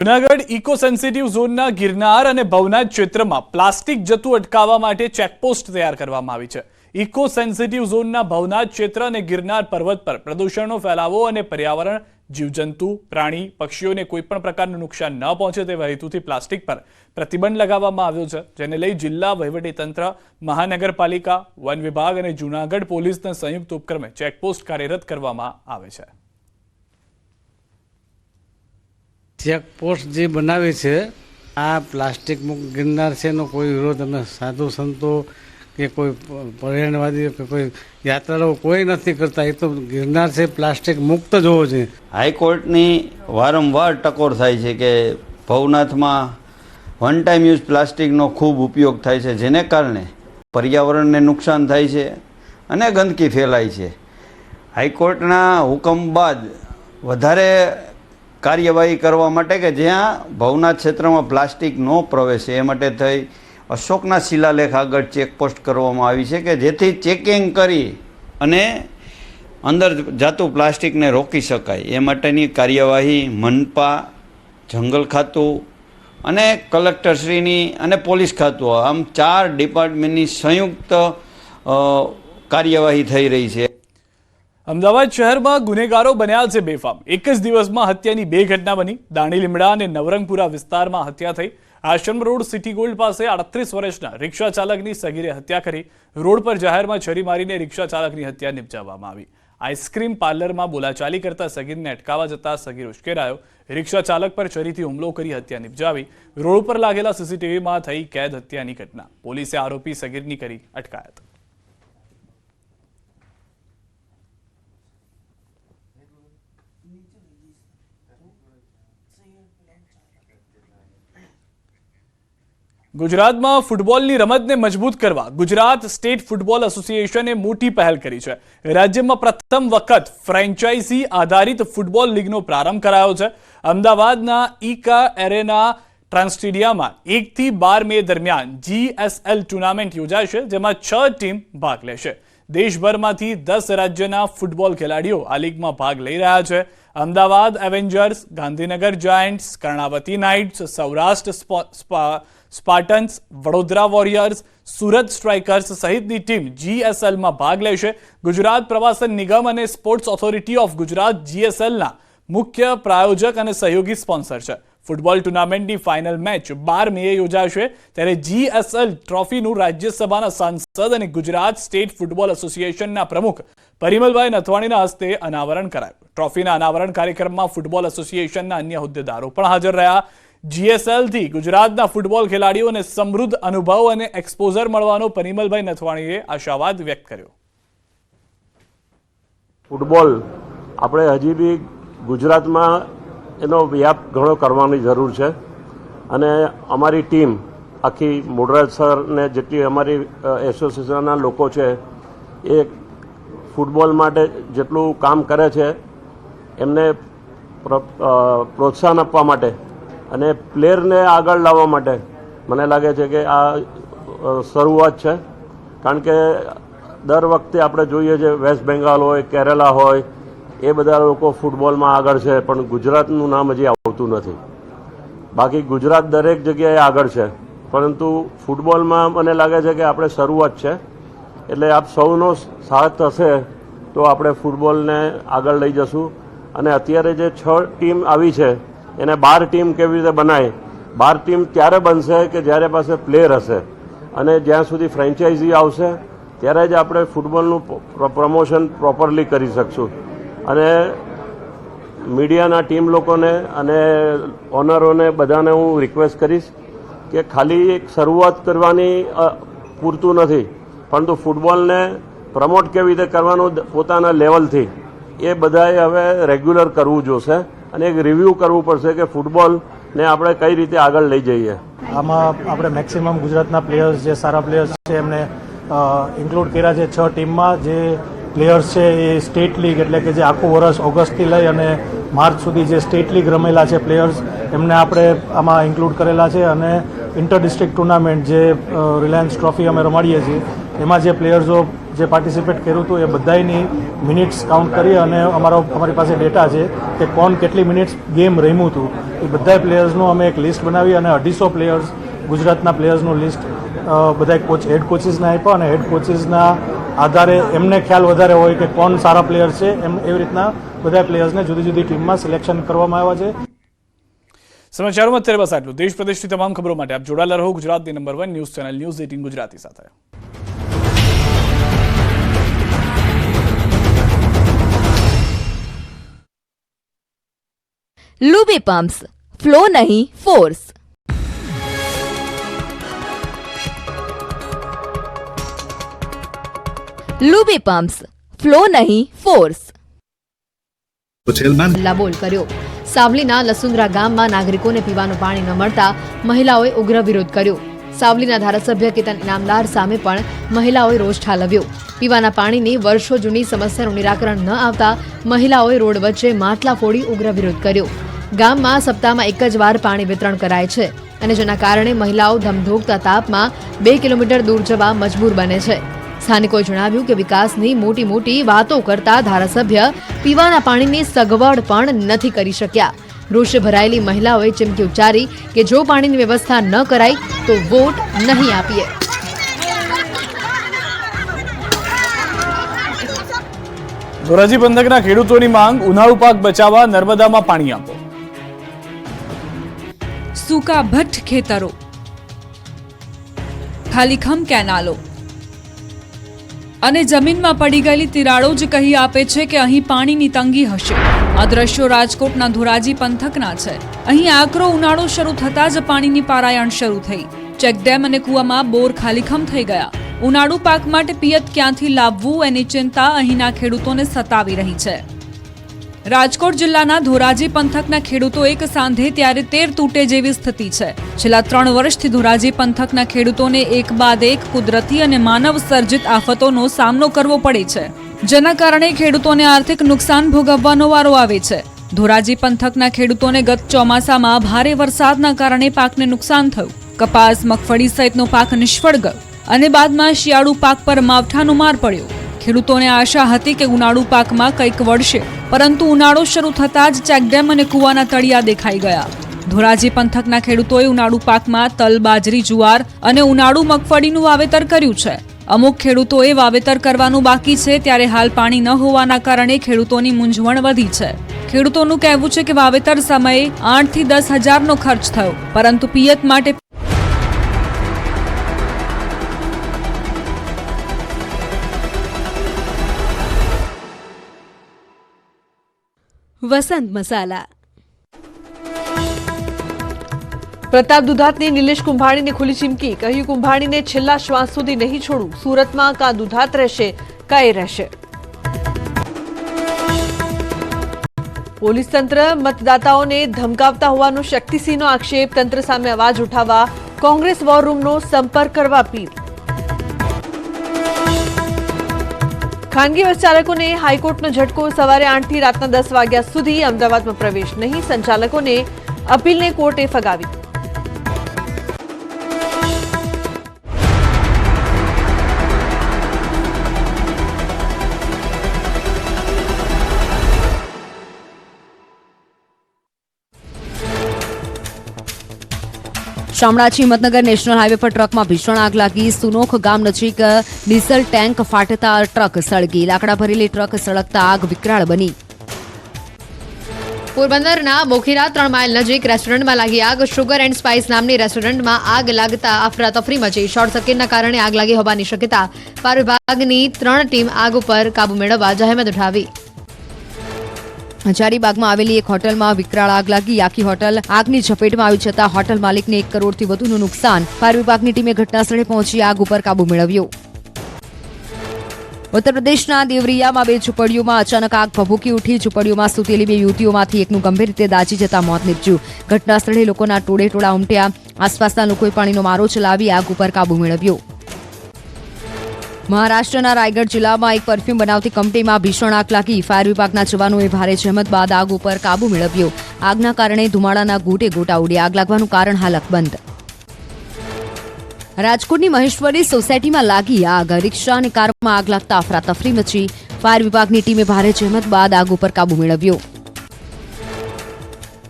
Junagadh eco sensitive ઝોનના ગિરનાર અને ભવનાથ ક્ષેત્રમાં પ્લાસ્ટિક જતું અટકાવવા માટે ચેકપોસ્ટ તૈયાર કરવામાં આવી છે. ઇકો સેન્સિટિવ ઝોનના ભવનાથ ક્ષેત્ર અને ગિરનાર પર્વત પર પ્રદૂષણનો ફેલાવો અને પર્યાવરણ, જીવજંતુ, પ્રાણી, પક્ષીઓને કોઈપણ પ્રકારનું નુકસાન ન પહોંચે તેવા હેતુથી પ્લાસ્ટિક પર પ્રતિબંધ લગાવવામાં આવ્યો છે. જેને લઈ જિલ્લા વહીવટીતંત્ર, મહાનગરપાલિકા, વન વિભાગ અને જૂનાગઢ પોલીસના સંયુક્ત ઉપક્રમે ચેકપોસ્ટ કાર્યરત કરવામાં આવે છે. ચેકપોસ્ટ જે બનાવી છે, આ પ્લાસ્ટિક મુક્ત ગિરનાર છે એનો કોઈ વિરોધ અમે સાધુ સંતો કે કોઈ પર્યાવરણવાદી કે કોઈ યાત્રાળુઓ કોઈ નથી કરતા. એ તો ગિરનાર છે, પ્લાસ્ટિક મુક્ત જ હોવો જોઈએ. હાઈકોર્ટની વારંવાર ટકોર થાય છે કે ભવનાથમાં વન ટાઈમ યુઝ પ્લાસ્ટિકનો ખૂબ ઉપયોગ થાય છે, જેને કારણે પર્યાવરણને નુકસાન થાય છે અને ગંદકી ફેલાય છે. હાઈકોર્ટના હુકમ બાદ વધારે કાર્યવાહી કરવા માટે કે જ્યાં ભવના ક્ષેત્રમાં પ્લાસ્ટિક ન પ્રવેશે, એ માટે થઈ અશોકના શિલાલેખ આગળ ચેકપોસ્ટ કરવામાં આવી છે કે જેથી ચેકિંગ કરી અને અંદર જાતું પ્લાસ્ટિકને રોકી શકાય. એ માટેની કાર્યવાહી મનપા, જંગલ ખાતું અને કલેક્ટરશ્રીની અને પોલીસ ખાતું. આમ ચાર ડિપાર્ટમેન્ટની સંયુક્ત કાર્યવાહી થઈ રહી છે. અમદાવાદ શહેરમાં ગુનેગારો બન્યા છે બેફામ. એક જ દિવસમાં હત્યાની બે ઘટના બની. દાણી લીમડા અને નવરંગપુરા વિસ્તારમાં હત્યા થઈ. આશ્રમ રોડ સિટી ગોલ્ડ પાસે આડત્રીસ વર્ષના રિક્ષા ચાલકની સગીરે હત્યા કરી. રોડ પર જાહેરમાં છરી મારીને રિક્ષા ચાલકની હત્યા નિપજાવવામાં આવી. આઈસ્ક્રીમ પાર્લરમાં બોલાચાલી કરતા સગીરને અટકાવવા જતા સગીર ઉશ્કેરાયો. રિક્ષા ચાલક પર છરીથી હુમલો કરી હત્યા નિપજાવી. રોડ પર લાગેલા સીસીટીવીમાં થઈ કેદ હત્યાની ઘટના. પોલીસે આરોપી સગીરની કરી અટકાયત. ગુજરાતમાં ફૂટબોલની રમતને મજબૂત કરવા ગુજરાત સ્ટેટ ફૂટબોલ એસોસિએશને મોટી પહેલ કરી છે. રાજ્યમાં પ્રથમ વખત ફ્રેન્ચાઇઝી આધારિત ફૂટબોલ લીગનો પ્રારંભ કરાયો છે. અમદાવાદના ઈકા એરેના ટ્રાન્સ સ્ટેડિયમમાં એકથી બાર મે દરમિયાન જીએસએલ ટુર્નામેન્ટ યોજાશે, જેમાં છ ટીમ ભાગ લેશે. દેશભરમાંથી દસ રાજ્યના ફૂટબોલ ખેલાડીઓ આ લીગમાં ભાગ લઈ રહ્યા છે. Ahmedabad Avengers Gandhinagar Giants Karnavati Knights Saurashtra Spartans Vadodara Warriors Surat Strikers સહિતની ટીમ જીએસએલમાં ભાગ લેશે. ગુજરાત પ્રવાસન નિગમ અને સ્પોર્ટ્સ ઓથોરિટી ઓફ ગુજરાત જીએસએલના મુખ્ય પ્રાયોજક અને સહયોગી સ્પોન્સર છે. ફૂટબોલ ટુર્નામેન્ટની ફાઇનલ મેચ બાર મે યોજાશે. ત્યારે જીએસએલ ટ્રોફીનું રાજ્યસભાના સાંસદ અને ગુજરાત સ્ટેટ ફૂટબોલ એસોસિએશનના પ્રમુખ પરિમલભાઈ નથવાણીના હસ્તે અનાવરણ કરાયું. ટ્રોફીના અનાવરણ કાર્યક્રમમાં ફૂટબોલ એસોસિએશનના અન્ય હોદ્દેદારો પણ હાજર રહ્યા. જીએસએલથી ગુજરાતના ફૂટબોલ ખેલાડીઓને સમૃદ્ધ અનુભવ અને એક્સપોઝર મળવાનો પરિમલભાઈ નથવાણીએ આશાવાદ વ્યક્ત કર્યો. ફૂટબોલ આપણે હજી બી ગુજરાતમાં એનો વ્યાપ ઘણો કરવાની જરૂર છે. અને અમારી ટીમ, આખી મોડરાજ સરને જેટલી અમારી એસોસિએશનના લોકો છે, એ ફૂટબોલ માટે જેટલું કામ કરે છે, એમને પ્રોત્સાહન આપવા માટે અને પ્લેયરને આગળ લાવવા માટે મને લાગે છે કે આ શરૂઆત છે. કારણ કે દર વખતે આપણે જોઈએ છે, વેસ્ટ બેંગાલ હોય, કેરેલા હોય એ બધા લોકો ફૂટબોલમાં આગળ છે, પણ ગુજરાતનું નામ હજી આવતું નથી. બાકી ગુજરાત દરેક જગ્યાએ આગળ છે, પરંતુ ફૂટબોલમાં મને લાગે છે કે આપણે શરૂઆત છે. એટલે આપ સૌનો સાથ હશે તો આપણે ફૂટબોલને આગળ લઈ જશું. અને અત્યારે જે છ ટીમ આવી છે, એને બાર ટીમ કેવી રીતે બનાય? બાર ટીમ ત્યારે બનશે કે જ્યારે પાસે પ્લેયર હશે. અને જ્યાં સુધી ફ્રેન્ચાઇઝી આવશે, ત્યારે જ આપણે ફૂટબોલનું પ્રમોશન પ્રોપરલી કરી શકશું. અને મીડિયાના ટીમ લોકોને અને ઓનરોને બધાને હું રિક્વેસ્ટ કરીશ કે ખાલી એક શરૂઆત કરવાની પૂરતું નથી, પરંતુ ફૂટબોલને પ્રમોટ કેવી રીતે કરવાનું પોતાના લેવલથી એ બધાએ હવે રેગ્યુલર કરવું જોશે અને એક રિવ્યૂ કરવું પડશે કે ફૂટબોલને આપણે કઈ રીતે આગળ લઈ જઈએ. આમાં આપણે મેક્સિમમ ગુજરાતના પ્લેયર્સ જે સારા પ્લેયર્સ છે, એમને ઇન્ક્લુડ કર્યા છે છ ટીમમાં જે પ્લેયર્સ છે એ સ્ટેટ લીગ એટલે કે જે આખું વર્ષ ઓગસ્ટથી લઈ અને માર્ચ સુધી જે સ્ટેટ લીગ રમેલા છે પ્લેયર્સ, એમને આપણે આમાં ઇન્ક્લુડ કરેલા છે અને ઇન્ટર ડિસ્ટ્રિક્ટ ટુર્નામેન્ટ જે રિલાયન્સ ટ્રોફી અમે રમાડીએ છીએ, એમાં જે પ્લેયર્સો જે પાર્ટિસિપેટ કર્યું હતું એ બધાયની મિનિટ્સ કાઉન્ટ કરી અને અમારો, અમારી પાસે ડેટા છે કે કોણ કેટલી મિનિટ્સ ગેમ રમ્યું હતું. એ બધા પ્લેયર્સનું અમે એક લિસ્ટ બનાવી અને અઢીસો પ્લેયર્સ ગુજરાતના પ્લેયર્સનું લિસ્ટ બધા કોચ હેડ કોચિસને આપ્યા અને હેડ કોચિસના આધારે એમને ખ્યાલ વધારે હોય કે કોણ સારા પ્લેયર છે એમ એવી રીતના બધા પ્લેયર્સને જુદી જુદી ટીમમાં સિલેક્શન કરવામાં આવ્યા છે. સમાચારોમાં અત્યારે બસ આટલું. દેશ પ્રદેશની તમામ ખબરો માટે આપ જોડાયેલા રહો ગુજરાતની number one news channel news eighteen Gujarati સાથે. લુબી પમ્પ્સ ફ્લો નહીં ફોર્સ લુબી પમ્પ્સ ફ્લો નહીં ફોર્સ બોલ કર્યો. સાવલીના લસુંદરા ગામમાં નાગરિકોને પીવાનું પાણી ન મળતા મહિલાઓએ ઉગ્ર વિરોધ કર્યો. સાવલીના ધારાસભ્ય કેતન ઇનામદાર સામે પણ મહિલાઓએ રોષ ઠાલવ્યો. પીવાના પાણીની વર્ષો જૂની સમસ્યાનું નિરાકરણ ન આવતા મહિલાઓએ રોડ વચ્ચે માટલા ફોડી ઉગ્ર વિરોધ કર્યો. ગામમાં સપ્તાહમાં એક જ વાર પાણી વિતરણ કરાય છે અને જેના કારણે મહિલાઓ ધમધોકતા તાપમાં બે કિલોમીટર દૂર જવા મજબૂર બને છે. સ્થાનિકોએ જણાવ્યું કે વિકાસની મોટી મોટી વાતો કરતા ધારાસભ્ય પીવાના પાણીની સગવડ પણ નથી કરી શક્યા. રોષે ભરાયેલી મહિલાઓએ ચીમકી ઉચ્ચારી કે જો પાણીની વ્યવસ્થા ન કરાય તો વોટ નહીં આપીએ. ધોરાજી પંથકના ખેડૂતોની માંગ ઉનાળુ પાક બચાવવા નર્મદામાં પાણી આપો. સૂકા ભટ્ટ ખેતરો. ખાલીખમ કેનાલો. અને જમીનમાં પડી ગયેલી તિરાડો જ કહી આપે છે કે અહીં પાણીની તંગી હશે. આ દ્રશ્યો રાજકોટના ધોરાજી પંથકના છે. અહીં આકરો ઉનાળો શરૂ થતાં જ પાણીની પારાયણ શરૂ થઈ. ચેકડેમ અને કૂવામાં બોર ખાલીખમ થઈ ગયા. ઉનાળુ પાક માટે પિયત ક્યાંથી લાવવું એની ચિંતા અહીંના ખેડૂતોને સતાવી રહી છે. રાજકોટ જિલ્લાના ધોરાજી પંથકના ખેડૂતો એક સાંધે ત્યારે તેર તૂટે જેવી સ્થિતિ છે. છેલ્લા ત્રણ વર્ષથી ધોરાજી પંથકના ખેડૂતોને એક બાદ એક કુદરતી અને માનવ સર્જિત આફતોનો સામનો કરવો પડે છે. જેના કારણે ખેડૂતોને આર્થિક નુકસાન ભોગવવાનો વારો આવે છે. ધોરાજી પંથકના ખેડૂતોને ગત ચોમાસામાં ભારે વરસાદના કારણે પાકને નુકસાન થયું. કપાસ, મગફળી સહિતનો પાક નિષ્ફળ ગયો અને બાદમાં શિયાળુ પાક પર માવઠાનો માર પડ્યો. ખેડૂતોને આશા હતી કે ઉનાળુ પાકમાં કંઈક વળશે, પરંતુ ઉનાળો શરૂ થતાં જ ચેકડેમ અને કૂવાના તળિયા દેખાઈ ગયા. ધોરાજી પંથકના ખેડૂતોએ ઉનાળુ પાકમાં તલ, બાજરી, જુવાર અને ઉનાળુ મગફળીનું વાવેતર કર્યું છે. અમુક ખેડૂતોએ વાવેતર કરવાનું બાકી છે, ત્યારે હાલ પાણી ન હોવાના કારણે ખેડૂતોની મૂંઝવણ વધી છે. ખેડૂતોનું કહેવું છે કે વાવેતર સમયે આઠથી દસ હજારનો ખર્ચ થયો, પરંતુ પિયત માટે વસંત મસાલા. પ્રતાપ દુધાતની નિલેશ કુંભાણીને ખુલ્લી ચીમકી. કહ્યું, કુંભાણીને છેલ્લા શ્વાસ સુધી નહીં છોડું. સુરતમાં કા દુધાત રહેશે કા રહેશે. પોલીસ તંત્ર મતદાતાઓને ધમકાવતા હોવાનો શક્તિસિંહનો આક્ષેપ. તંત્ર સામે અવાજ ઉઠાવવા કોંગ્રેસ વોર રૂમનો સંપર્ક કરવા અપીલ. ખાનગી બસ ચાલકોને હાઈકોર્ટનો ઝટકો સવારે આઠથી રાતના દસ વાગ્યા સુધી અમદાવાદમાં પ્રવેશ નહીં. સંચાલકોને અપીલને કોર્ટે ફગાવી. શામળાજી હિંમતનગર નેશનલ હાઈવે પર ટ્રકમાં ભીષણ આગ લાગી. સુનોખ ગામ નજીક ડીઝલ ટેન્ક ફાટતા ટ્રક સળગી. લાકડા ભરેલી ટ્રક સળગતા આગ વિકરાળ બની. પોરબંદરના મોખીરા ત્રણ માઇલ નજીક રેસ્ટોરન્ટમાં લાગી આગ. શુગર એન્ડ સ્પાઇસ નામની રેસ્ટોરન્ટમાં આગ લાગતા અફરાતફરી મચી. શોર્ટ સર્કિટના કારણે આગ લાગી હોવાની શક્યતા. ફાયર વિભાગની ત્રણ ટીમ આગ ઉપર કાબુ મેળવવા જહેમત ઉઠાવી. હજારીબાગમાં આવેલી એક હોટલમાં વિકરાળ આગ લાગી. આખી હોટલ આગની ઝપેટમાં આવી જતા હોટલ માલિકને એક કરોડથી વધુનું નુકસાન. ફાયર વિભાગની ટીમે ઘટનાસ્થળે પહોંચી આગ ઉપર કાબુ મેળવ્યો. ઉત્તર પ્રદેશના દેવરિયામાં બે ઝૂંપડીઓમાં અચાનક આગ ભભૂકી ઉઠી. ઝૂંપડીઓમાં સૂતેલી બે યુવતીઓમાંથી એકનું ગંભીર રીતે દાજી જતા મોત નીપજ્યું. ઘટનાસ્થળે લોકોના ટોળે ટોળા ઉમટ્યા. આસપાસના લોકોએ પાણીનો મારો ચલાવી આગ ઉપર કાબુ મેળવ્યો. મહારાષ્ટ્રના રાયગઢ જિલ્લામાં એક પરફ્યુમ બનાવતી કંપનીમાં ભીષણ આગ લાગી. ફાયર વિભાગના જવાનોએ ભારે જહેમત બાદ આગ ઉપર કાબુ મેળવ્યો. આગના કારણે ધુમાડાના ગોટે ગોટા ઉડી. આગ લાગવાનું કારણ હાલ અકબંધ રાજકોટની મહેશ્વરી સોસાયટીમાં લાગી આગ. રિક્ષા અને કારમાં આગ લાગતા અફરાતફરી મચી. ફાયર વિભાગની ટીમે ભારે જહેમત બાદ આગ ઉપર કાબુ મેળવ્યો.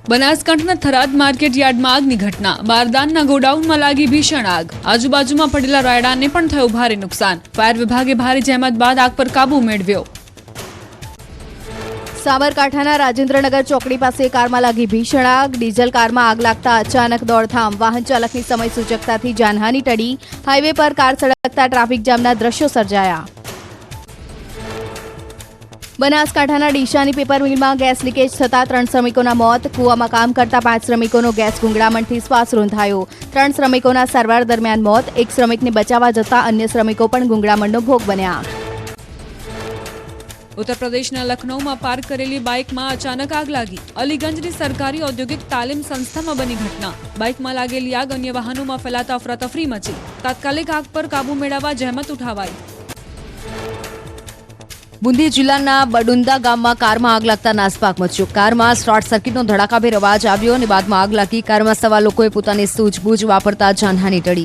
બનાસકાંઠાના થરાદ માર્કેટ યાર્ડમાં આગની ઘટના. બારદાનના ગોડાઉનમાં લાગી ભીષણ આગ. આજુબાજુમાં પડેલા રાયડાને પણ થયું ભારે નુકસાન. ફાયર વિભાગે ભારે જહેમત બાદ આગ પર કાબુ મેળવ્યો. સાબરકાંઠાના રાજેન્દ્રનગર ચોકડી પાસે કારમાં લાગી ભીષણ આગ. ડીઝલ કારમાં આગ લાગતા અચાનક દોડધામ. વાહન ચાલકની સમય સૂચકતાથી જાનહાની ટળી. હાઈવે પર કાર સળગતા ટ્રાફિક જામના દ્રશ્યો સર્જાયા. બનાસકાંઠાના ડીશાની પેપર મિલમાં ગેસ લીકેજ થતા ત્રણ શ્રમિકોના મોત, કૂવામાં કામ કરતા પાંચ શ્રમિકોનો ગેસ ગુંગળામણથી શ્વાસ રૂંધાયો. ત્રણ શ્રમિકોના સારવાર દરમિયાન મોત, એક શ્રમિકને બચાવવા જતા અન્ય શ્રમિકો પણ ગુંગળામણનો ભોગ બન્યા. ઉત્તર પ્રદેશના લખનૌમાં પાર્ક કરેલી બાઇકમાં અચાનક આગ લાગી. અલીગંજની સરકારી ઔદ્યોગિક તાલીમ સંસ્થામાં બની ઘટના. બાઇકમાં લાગેલી આગ અન્ય વાહનોમાં ફેલાતા અફરાતફરી મચી. તાત્કાલિક આગ પર કાબુ મેળવવા જહેમત ઉઠાવાઈ. બુંદી જિલ્લાના બડુંદા ગામમાં કારમાં આગ લાગતા નાસભાગ મચ્યો. કારમાં શોર્ટ સર્કિટનો ધડાકાભેર અવાજ આવ્યો અને બાદમાં આગ લાગી. કારમાં સવાર લોકોએ પોતાની સૂઝબૂઝ વાપરતા જાનહાની ટળી.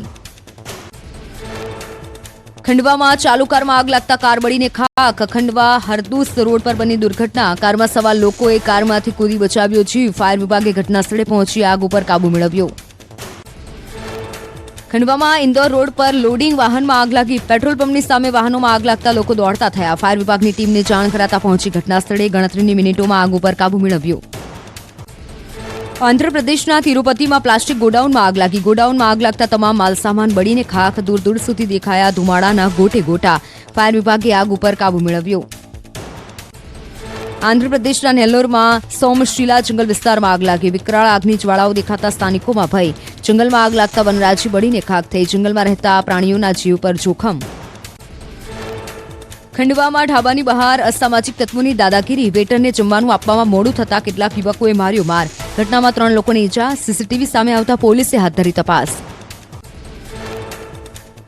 ખંડવામાં ચાલુ કારમાં આગ લાગતા કાર બળીને ખાક. ખંડવા હરદૂસ રોડ પર બની દુર્ઘટના. કારમાં સવા લોકોએ કારમાંથી કૂદી બચાવ્યો જીવ. ફાયર વિભાગે ઘટના સ્થળે પહોંચી આગ ઉપર કાબુ મેળવ્યો. ખંડવામાં ઇન્દોર રોડ પર લોડિંગ વાહનમાં આગ લાગી. પેટ્રોલ પંપની સામે વાહનોમાં આગ લાગતા લોકો દોડતા થયા. ફાયર વિભાગની ટીમને જાણ કરાતા પહોંચી ઘટના સ્થળે ગણતરીની મિનિટોમાં આગ ઉપર કાબુ મેળવ્યો. આંધ્રપ્રદેશના તિરુપતિમાં પ્લાસ્ટિક ગોડાઉનમાં આગ લાગી. ગોડાઉનમાં આગ લાગતા તમામ માલસામાન બળીને ખાખ દૂર દૂર સુધી દેખાયા ધુમાડાના ગોટે ગોટા. ફાયર વિભાગે આગ ઉપર કાબુ મેળવ્યો. આંધ્રપ્રદેશના નેલ્લોરમાં સોમશીલા જંગલ વિસ્તારમાં આગ લાગી. વિકરાળ આગની જ્વાળાઓ દેખાતા સ્થાનિકોમાં ભય. જંગલમાં આગ લાગતા વનરાજી બળીને ખાક થઈ. જંગલમાં રહેતા પ્રાણીઓના જીવ પર જોખમ. ખંડવામાં ઢાબાની બહાર અસામાજિક તત્વોની દાદાગીરી. વેટરને જમવાનું આપવામાં મોડું થતા કેટલાક યુવકોએ માર્યો માર. ઘટનામાં ત્રણ લોકોને ઈજા. સીસીટીવી સામે આવતા પોલીસે હાથ ધરી તપાસ.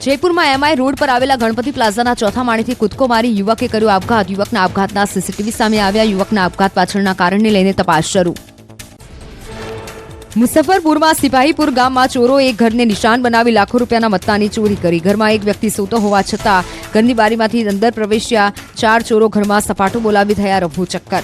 જયપુરમાં એમઆઈ રોડ પર આવેલા ગણપતિ પ્લાઝાના ચોથા માળેથી કૂદકો મારી યુવકે કર્યો આપઘાત. યુવકના આપઘાતના સીસીટીવી સામે આવ્યા. યુવકના આપઘાત પાછળના કારણને લઈને તપાસ શરૂ. મુઝફ્ફરપુરમાં સિપાહીપુર ગામમાં ચોરોએ એક ઘરને નિશાન બનાવી લાખો રૂપિયાના મત્તાની ચોરી કરી. ઘરમાં એક વ્યક્તિ સૂતો હોવા છતાં ઘરની બારીમાંથી અંદર પ્રવેશ્યા ચાર ચોરો ઘરમાં સપાટો બોલાવી થયા રફુ ચક્કર.